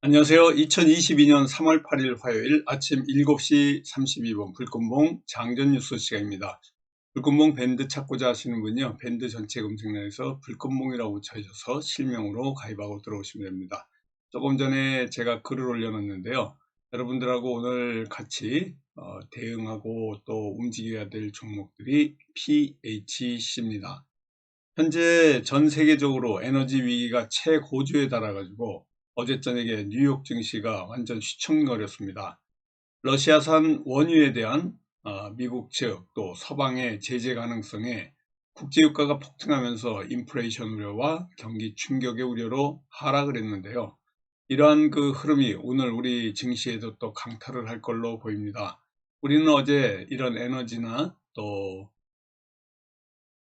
안녕하세요. 2022년 3월 8일 화요일 아침 7시 32분 불금봉 장전 뉴스 시간입니다. 불금봉 밴드 찾고자 하시는 분요 밴드 전체 검색란에서 불금봉이라고 쳐주셔서 실명으로 가입하고 들어오시면 됩니다. 조금 전에 제가 글을 올려놨는데요. 여러분들하고 오늘 같이 어, 대응하고 또 움직여야 될 종목들이 PHC입니다. 현재 전 세계적으로 에너지 위기가 최고조에 달아가지고 어제 저녁에 뉴욕 증시가 완전 휘청거렸습니다. 러시아산 원유에 대한 어, 미국 측 또 서방의 제재 가능성에 국제유가가 폭등하면서 인플레이션 우려와 경기 충격의 우려로 하락을 했는데요. 이러한 그 흐름이 오늘 우리 증시에도 또 강타를 할 걸로 보입니다. 우리는 어제 이런 에너지나 또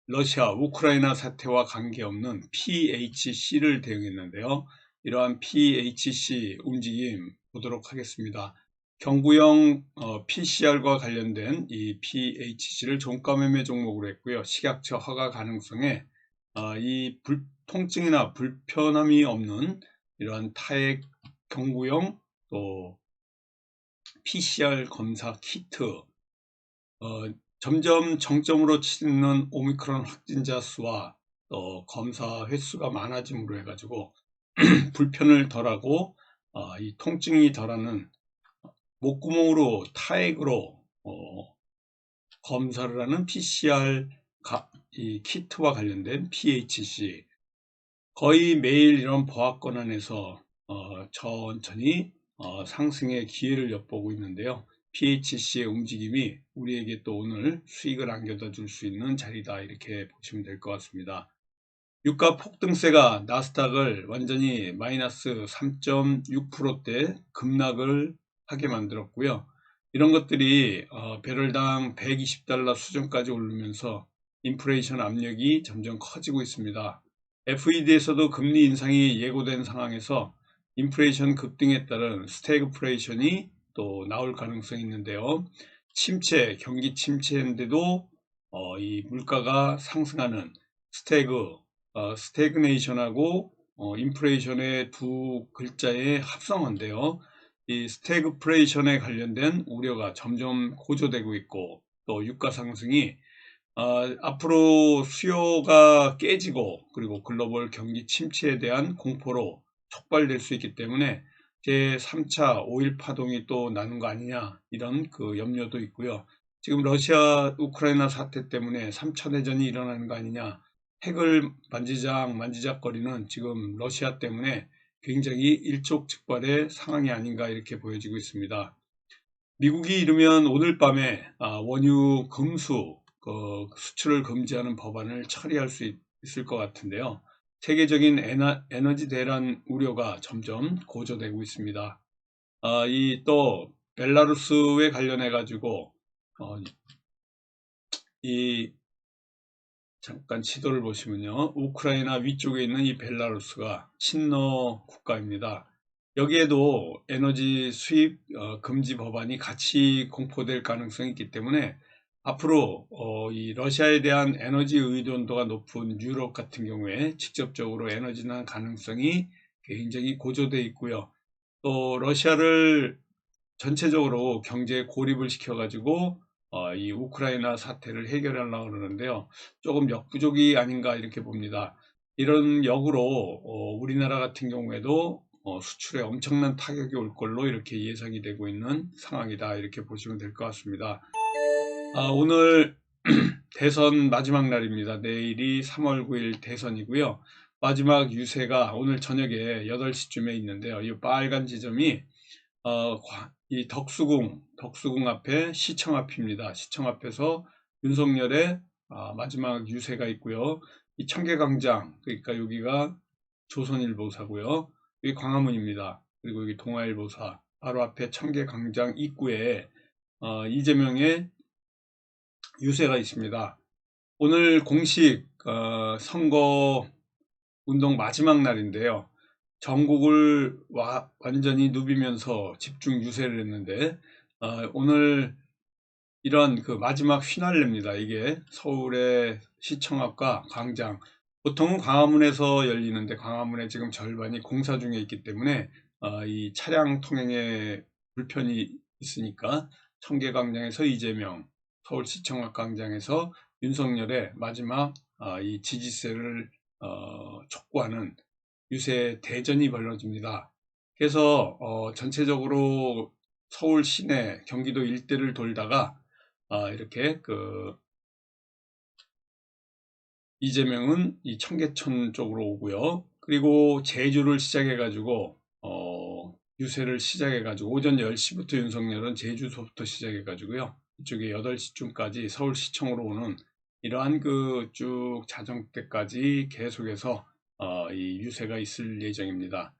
러시아, 우크라이나 사태와 관계없는 PHC를 대응했는데요. 이러한 PHC 움직임 보도록 하겠습니다. 경구형 어, PCR과 관련된 이 PHC를 종가 매매 종목으로 했고요. 식약처 허가 가능성에 어, 이 불, 통증이나 불편함이 없는 이러한 타액 경구형 또 PCR 검사 키트 어, 점점 정점으로 치는 오미크론 확진자 수와 또 검사 횟수가 많아짐으로 해가지고 불편을 덜하고 어, 이 통증이 덜하는 목구멍으로 타액으로 어, 검사를 하는 PCR 가, 이 키트와 관련된 PHC 거의 매일 이런 보합권 안에서 어, 천천히 어, 상승의 기회를 엿보고 있는데요. PHC의 움직임이 우리에게 또 오늘 수익을 안겨다 줄 수 있는 자리다 이렇게 보시면 될 것 같습니다. 유가 폭등세가 나스닥을 완전히 마이너스 3.6%대 급락을 하게 만들었고요. 이런 것들이 어, 배럴당 120달러 수준까지 오르면서 인플레이션 압력이 점점 커지고 있습니다. FED에서도 금리 인상이 예고된 상황에서 인플레이션 급등에 따른 스태그플레이션이 또 나올 가능성이 있는데요. 침체, 경기 침체인데도 어, 이 물가가 상승하는 스태그, 어, 스태그네이션하고 어, 인플레이션의 두 글자의 합성어인데요. 이 스태그플레이션에 관련된 우려가 점점 고조되고 있고 또 유가 상승이 어, 앞으로 수요가 깨지고 그리고 글로벌 경기 침체에 대한 공포로 촉발될 수 있기 때문에 제3차 5일 파동이 또 나는 거 아니냐 이런 그 염려도 있고요. 지금 러시아 우크라이나 사태 때문에 3차 대전이 일어나는 거 아니냐 핵을 만지작 만지작거리는 지금 러시아 때문에 굉장히 일촉즉발의 상황이 아닌가 이렇게 보여지고 있습니다. 미국이 이르면 오늘 밤에 아, 원유 금수 그 수출을 금지하는 법안을 처리할 수 있을 것 같은데요. 세계적인 에너지 대란 우려가 점점 고조되고 있습니다. 아, 이또 벨라루스에 관련해 가지고 어, 이 잠깐 지도를 보시면요. 우크라이나 위쪽에 있는 이 벨라루스가 친러 국가입니다. 여기에도 에너지 수입 어, 금지 법안이 같이 공포될 가능성이 있기 때문에 앞으로 어, 이 러시아에 대한 에너지 의존도가 높은 유럽 같은 경우에 직접적으로 에너지난 가능성이 굉장히 고조되어 있고요. 또 러시아를 전체적으로 경제 고립을 시켜가지고 어, 이 우크라이나 사태를 해결하려고 그러는데요. 조금 역부족이 아닌가 이렇게 봅니다. 이런 역으로 어, 우리나라 같은 경우에도 어, 수출에 엄청난 타격이 올 걸로 이렇게 예상이 되고 있는 상황이다 이렇게 보시면 될 것 같습니다. 아, 오늘 대선 마지막 날입니다. 내일이 3월 9일 대선이고요. 마지막 유세가 오늘 저녁에 8시쯤에 있는데요. 이 빨간 지점이 어, 이 덕수궁, 덕수궁 앞에 시청 앞입니다. 시청 앞에서 윤석열의 아, 마지막 유세가 있고요. 이 청계광장, 그러니까 여기가 조선일보사고요. 여기 광화문입니다. 그리고 여기 동아일보사, 바로 앞에 청계광장 입구에 어, 이재명의 유세가 있습니다. 오늘 공식 어, 선거 운동 마지막 날인데요. 전국을 와, 완전히 누비면서 집중 유세를 했는데 어, 오늘 이런 그 마지막 휘날레입니다. 이게 서울의 시청 앞과 광장 보통은 광화문에서 열리는데 광화문에 지금 절반이 공사 중에 있기 때문에 어, 이 차량 통행에 불편이 있으니까 청계광장에서 이재명, 서울시청 광장에서 윤석열의 마지막 어, 이 지지세를 어, 촉구하는 유세 대전이 벌어집니다. 그래서 어, 전체적으로 서울 시내, 경기도 일대를 돌다가 아, 이렇게 그 이재명은 이 청계천 쪽으로 오고요. 그리고 제주를 시작해 가지고 어, 유세를 시작해 가지고 오전 10시부터 윤석열은 제주소부터 시작해 가지고요. 이쪽에 8시쯤까지 서울시청으로 오는 이러한 그 쭉 자정 때까지 계속해서 어, 이 유세가 있을 예정입니다.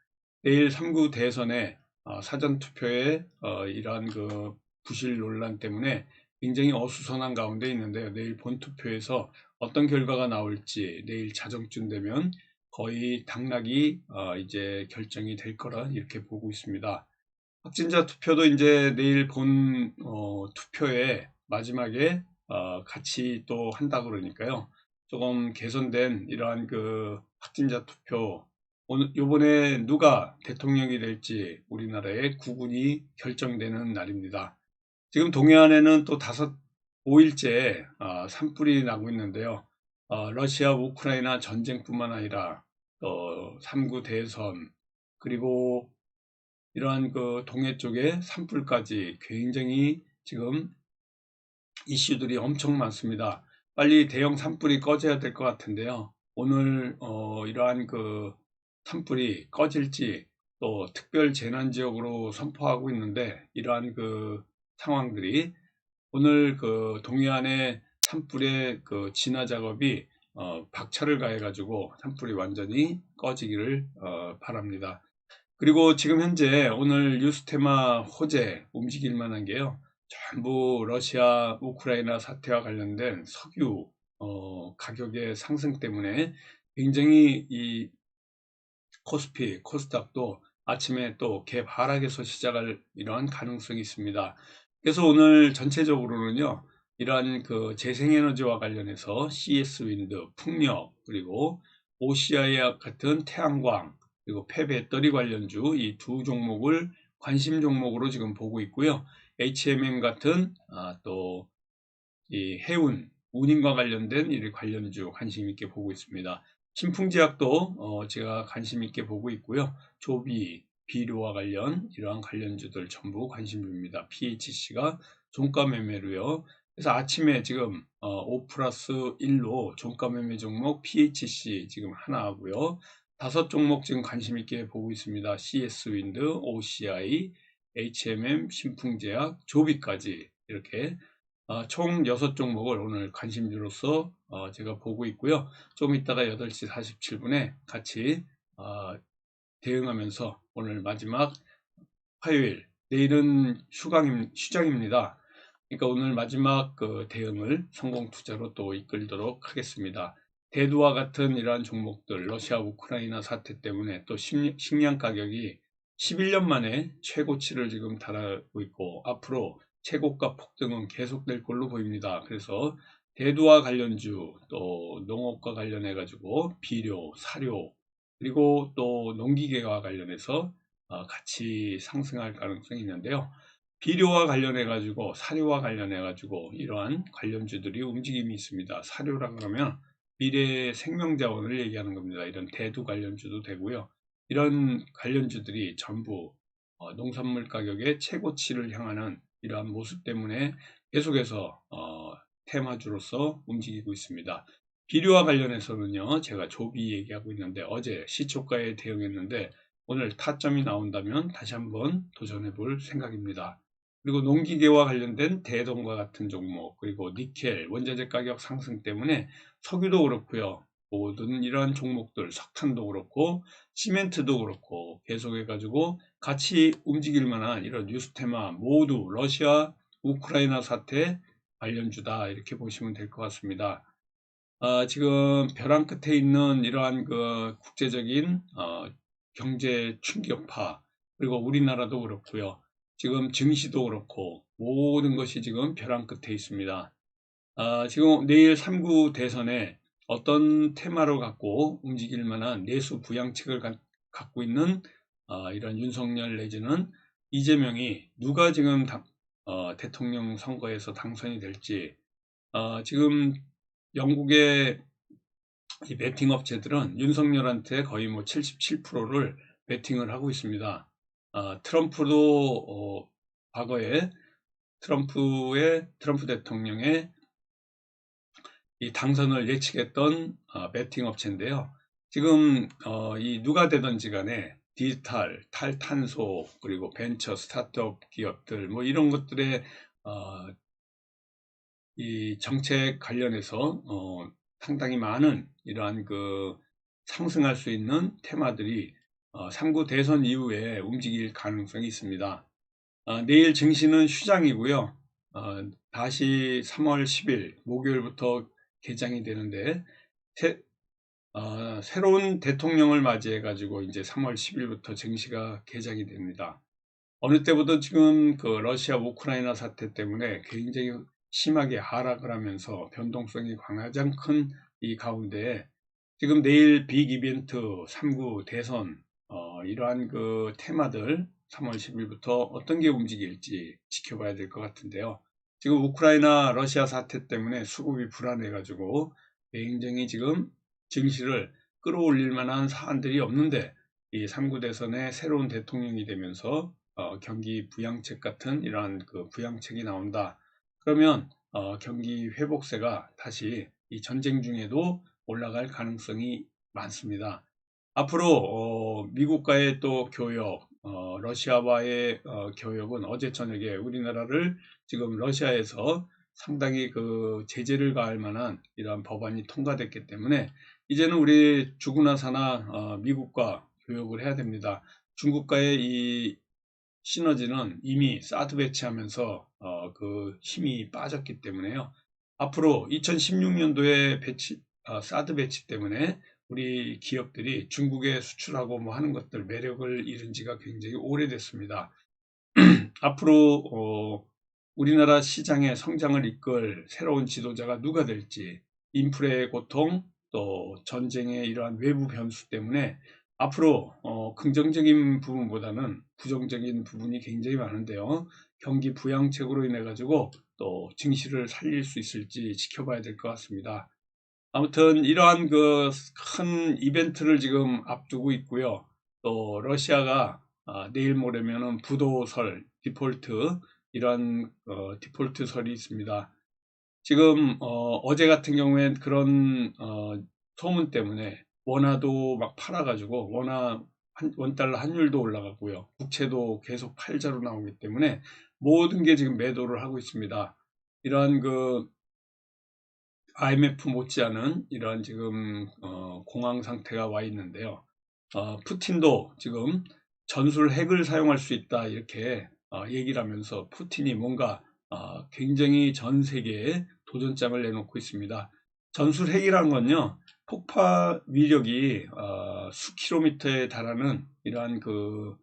내일 3구 대선에 어, 사전투표에 어, 이러한 그 부실 논란 때문에 굉장히 어수선한 가운데 있는데요. 내일 본투표에서 어떤 결과가 나올지 내일 자정쯤 되면 거의 당락이 어, 이제 결정이 될 거라 이렇게 보고 있습니다. 확진자 투표도 이제 내일 본 어, 투표에 마지막에 어, 같이 또 한다 그러니까요. 조금 개선된 이러한 그 확진자 투표 오늘 요번에 누가 대통령이 될지 우리나라의 구군이 결정되는 날입니다. 지금 동해안에는 또 다섯 5일째 어, 산불이 나고 있는데요. 어, 러시아 우크라이나 전쟁뿐만 아니라 또 3구 대선 그리고 이러한 그 동해 쪽에 산불까지 굉장히 지금 이슈들이 엄청 많습니다. 빨리 대형 산불이 꺼져야 될 것 같은데요. 오늘 어, 이러한 그 산불이 꺼질지 또 특별 재난 지역으로 선포하고 있는데 이러한 그 상황들이 오늘 그 동해안의 산불의 그 진화 작업이 어, 박차를 가해 가지고 산불이 완전히 꺼지기를 어, 바랍니다. 그리고 지금 현재 오늘 뉴스테마 호재 움직일 만한 게요. 전부 러시아 우크라이나 사태와 관련된 석유 어, 가격의 상승 때문에 굉장히 이 코스피, 코스닥도 아침에 또 개하락에서 시작할 이러한 가능성이 있습니다. 그래서 오늘 전체적으로는요, 이러한 그 재생에너지와 관련해서 CS 윈드, 풍력, 그리고 OCI 같은 태양광, 그리고 폐배터리 관련주 이 두 종목을 관심 종목으로 지금 보고 있고요. HMM 같은 아, 또이 해운, 운임과 관련된 이 관련주 관심 있게 보고 있습니다. 신풍제약도 어, 제가 관심 있게 보고 있고요. 조비, 비료와 관련 이러한 관련주들 전부 관심주입니다. PHC가 종가 매매로요. 그래서 아침에 지금 어, 5 플러스 1로 종가 매매 종목 PHC 지금 하나 하고요. 다섯 종목 지금 관심 있게 보고 있습니다. CS 윈드, OCI, HMM, 신풍제약, 조비까지 이렇게 어, 총 6종목을 오늘 관심주로서 어, 제가 보고 있고요. 좀 이따가 8시 47분에 같이 어, 대응하면서 오늘 마지막 화요일, 내일은 휴강임, 휴장입니다. 그러니까 오늘 마지막 그 대응을 성공 투자로 또 이끌도록 하겠습니다. 대두와 같은 이러한 종목들, 러시아 우크라이나 사태 때문에 또 식량 가격이 11년 만에 최고치를 지금 달하고 있고 앞으로 최고가 폭등은 계속될 걸로 보입니다. 그래서 대두와 관련주 또 농업과 관련해 가지고 비료, 사료 그리고 또 농기계와 관련해서 어, 같이 상승할 가능성이 있는데요. 비료와 관련해 가지고 사료와 관련해 가지고 이러한 관련주들이 움직임이 있습니다. 사료라고 하면 미래의 생명자원을 얘기하는 겁니다. 이런 대두 관련주도 되고요. 이런 관련주들이 전부 어, 농산물 가격의 최고치를 향하는 이러한 모습 때문에 계속해서 어, 테마주로서 움직이고 있습니다. 비료와 관련해서는요, 제가 조비 얘기하고 있는데 어제 시초가에 대응했는데 오늘 타점이 나온다면 다시 한번 도전해 볼 생각입니다. 그리고 농기계와 관련된 대동과 같은 종목, 그리고 니켈, 원자재 가격 상승 때문에 석유도 그렇고요. 모든 이러한 종목들, 석탄도 그렇고, 시멘트도 그렇고, 계속해 가지고 같이 움직일 만한 이런 뉴스 테마 모두 러시아, 우크라이나 사태 관련주다. 이렇게 보시면 될 것 같습니다. 어, 지금 벼랑 끝에 있는 이러한 그 국제적인 어, 경제 충격파 그리고 우리나라도 그렇고요. 지금 증시도 그렇고 모든 것이 지금 벼랑 끝에 있습니다. 아, 지금 내일 3구 대선에 어떤 테마로 갖고 움직일 만한 내수 부양책을 가, 갖고 있는 어, 이런 윤석열 내지는 이재명이 누가 지금 당- 어, 대통령 선거에서 당선이 될지 어, 지금 영국의 이 베팅 업체들은 윤석열한테 거의 뭐 77%를 베팅을 하고 있습니다. 어, 트럼프도 어, 과거에 트럼프의 트럼프 대통령의 이 당선을 예측했던 어, 베팅 업체인데요. 지금 어, 이 누가 되든지 간에 디지털, 탈탄소, 그리고 벤처 스타트업 기업들 뭐 이런 것들의 어, 이 정책 관련해서 어, 상당히 많은 이러한 그 상승할 수 있는 테마들이 어, 3구 대선 이후에 움직일 가능성이 있습니다. 어, 내일 증시는 휴장이고요. 어, 다시 3월 10일 목요일부터 개장이 되는데 새, 어, 새로운 대통령을 맞이해 가지고 이제 3월 10일부터 증시가 개장이 됩니다. 어느 때보다 지금 그 러시아 우크라이나 사태 때문에 굉장히 심하게 하락을 하면서 변동성이 가장 큰 이 가운데 지금 내일 빅 이벤트 3구 대선 어, 이러한 그 테마들 3월 10일부터 어떤 게 움직일지 지켜봐야 될 것 같은데요. 지금 우크라이나 러시아 사태 때문에 수급이 불안해 가지고 굉장히 지금 증시를 끌어올릴 만한 사안들이 없는데 이 3구 대선에 새로운 대통령이 되면서 어, 경기 부양책 같은 이러한 그 부양책이 나온다. 그러면 어, 경기 회복세가 다시 이 전쟁 중에도 올라갈 가능성이 많습니다. 앞으로 어, 미국과의 또 교역, 어, 러시아와의 어, 교역은 어제 저녁에 우리나라를 지금 러시아에서 상당히 그 제재를 가할 만한 이러한 법안이 통과됐기 때문에 이제는 우리 죽으나 사나 어, 미국과 교역을 해야 됩니다. 중국과의 이 시너지는 이미 사드 배치하면서 어, 그 힘이 빠졌기 때문에요. 앞으로 2016년도에 배치, 어, 사드 배치 때문에 우리 기업들이 중국에 수출하고 뭐 하는 것들 매력을 잃은 지가 굉장히 오래됐습니다. 앞으로 어, 우리나라 시장의 성장을 이끌 새로운 지도자가 누가 될지 인플레의 고통 또 전쟁의 이러한 외부 변수 때문에 앞으로 어, 긍정적인 부분보다는 부정적인 부분이 굉장히 많은데요. 경기 부양책으로 인해 가지고 또 증시를 살릴 수 있을지 지켜봐야 될 것 같습니다. 아무튼 이러한 그 큰 이벤트를 지금 앞두고 있고요. 또 러시아가 아, 내일 모레면은 부도설 디폴트 이러한 어, 디폴트 설이 있습니다. 지금 어, 제 같은 경우엔 그런 어, 소문 때문에 원화도 막 팔아가지고 원화 한, 원달러 환율도 올라가고요. 국채도 계속 팔자로 나오기 때문에 모든 게 지금 매도를 하고 있습니다. 이러한 그 IMF 못지않은 이러한 지금 어, 공황 상태가 와 있는데요. 어, 푸틴도 지금 전술 핵을 사용할 수 있다 이렇게 어, 얘기를 하면서 푸틴이 뭔가 어, 굉장히 전 세계에 도전장을 내놓고 있습니다. 전술 핵이라는 건요 폭파 위력이 어, 수 킬로미터에 달하는 이러한 그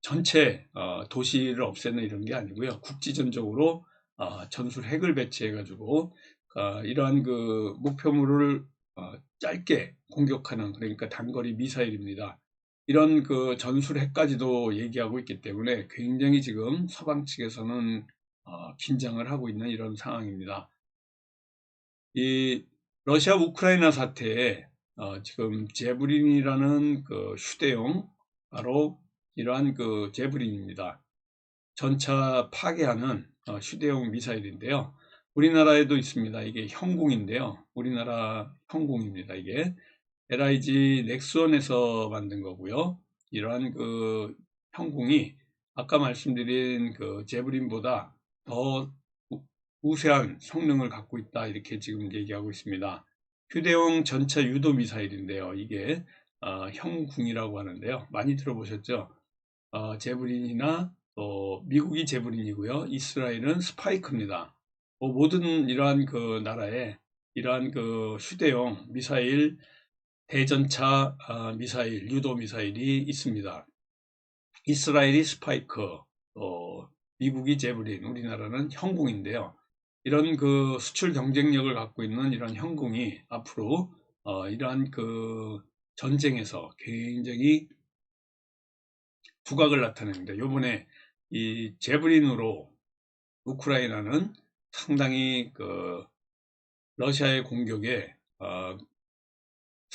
전체 어, 도시를 없애는 이런 게 아니고요 국지전적으로 어, 전술 핵을 배치해 가지고 어, 이러한 그 목표물을 어, 짧게 공격하는 그러니까 단거리 미사일입니다. 이런 그 전술 핵까지도 얘기하고 있기 때문에 굉장히 지금 서방 측에서는 어, 긴장을 하고 있는 이런 상황입니다. 이 러시아 우크라이나 사태에 어, 지금 제브린이라는 그 휴대용 바로 이러한 그 제브린입니다. 전차 파괴하는 어, 휴대용 미사일인데요. 우리나라에도 있습니다. 이게 형공인데요. 우리나라 형공입니다. 이게 LIG 넥스원에서 만든 거고요. 이러한 그 형공이 아까 말씀드린 그 제브린보다 더 우세한 성능을 갖고 있다 이렇게 지금 얘기하고 있습니다. 휴대용 전차 유도 미사일인데요. 이게 어, 형궁이라고 하는데요. 많이 들어보셨죠? 어, 제브린이나 또 미국이 제브린이고요. 이스라엘은 스파이크입니다. 뭐 모든 이러한 그 나라에 이러한 그 휴대용 미사일 대전차 어, 미사일 유도 미사일이 있습니다. 이스라엘이 스파이크, 어, 미국이 제브린, 우리나라는 형궁인데요. 이런 그 수출 경쟁력을 갖고 있는 이런 형궁이 앞으로 어, 이러한 그 전쟁에서 굉장히 두각을 나타냅니다. 요번에 이 제브린으로 우크라이나는 상당히 그 러시아의 공격에 어,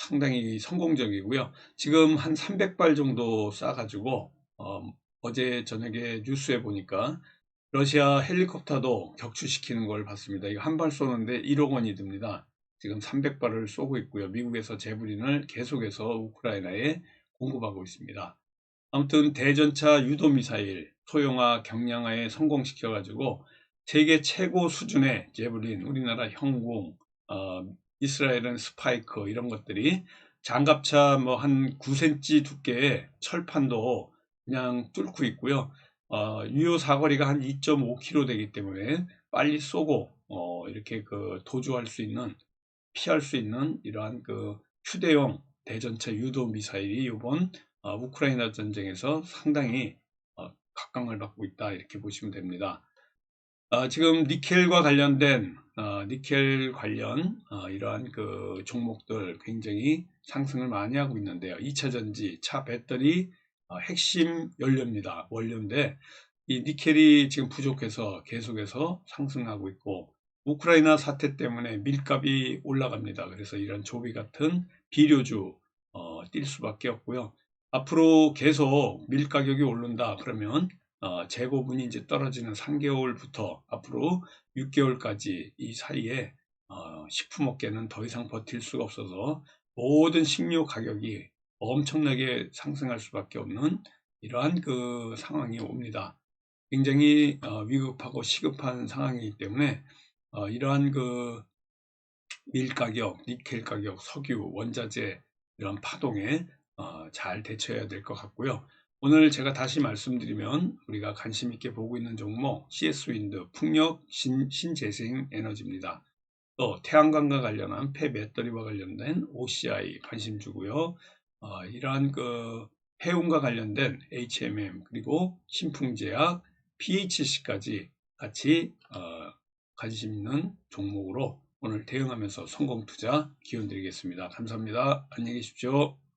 상당히 성공적이고요. 지금 한 300발 정도 쏴가지고 어, 제 저녁에 뉴스에 보니까 러시아 헬리콥터도 격추시키는 걸 봤습니다. 이거 한 발 쏘는데 1억 원이 듭니다. 지금 300발을 쏘고 있고요. 미국에서 제브린을 계속해서 우크라이나에 공급하고 있습니다. 아무튼 대전차 유도미사일 소형화 경량화에 성공시켜가지고 세계 최고 수준의 제블린, 우리나라 형공, 어, 이스라엘은 스파이크 이런 것들이 장갑차 뭐 한 9cm 두께의 철판도 그냥 뚫고 있고요. 어, 유효 사거리가 한 2.5km 되기 때문에 빨리 쏘고 어, 이렇게 그 도주할 수 있는 피할 수 있는 이러한 그 휴대용 대전차 유도 미사일이 이번 어, 우크라이나 전쟁에서 상당히 어, 각광을 받고 있다 이렇게 보시면 됩니다. 어, 지금 니켈과 관련된 어, 니켈 관련 어, 이러한 그 종목들 굉장히 상승을 많이 하고 있는데요. 2차 전지, 차 배터리 어, 핵심 연료입니다. 원료인데 이 니켈이 지금 부족해서 계속해서 상승하고 있고 우크라이나 사태 때문에 밀값이 올라갑니다. 그래서 이런 조비 같은 비료주 어, 뛸 수밖에 없고요. 앞으로 계속 밀 가격이 오른다 그러면 어, 재고분이 이제 떨어지는 3개월부터 앞으로 6개월까지 이 사이에 어, 식품업계는 더 이상 버틸 수가 없어서 모든 식료 가격이 엄청나게 상승할 수밖에 없는 이러한 그 상황이 옵니다. 굉장히 어, 위급하고 시급한 상황이기 때문에 어, 이러한 그 밀 가격, 니켈 가격, 석유, 원자재 이런 파동에 어, 잘 대처해야 될 것 같고요. 오늘 제가 다시 말씀드리면 우리가 관심 있게 보고 있는 종목 CS윈드 풍력 신, 신재생 에너지입니다. 또 태양광과 관련한 폐 배터리와 관련된 OCI 관심 주고요. 어, 이러한 그 해운과 관련된 HMM 그리고 신풍제약 PHC까지 같이 어, 관심 있는 종목으로 오늘 대응하면서 성공 투자 기원 드리겠습니다. 감사합니다. 안녕히 계십시오.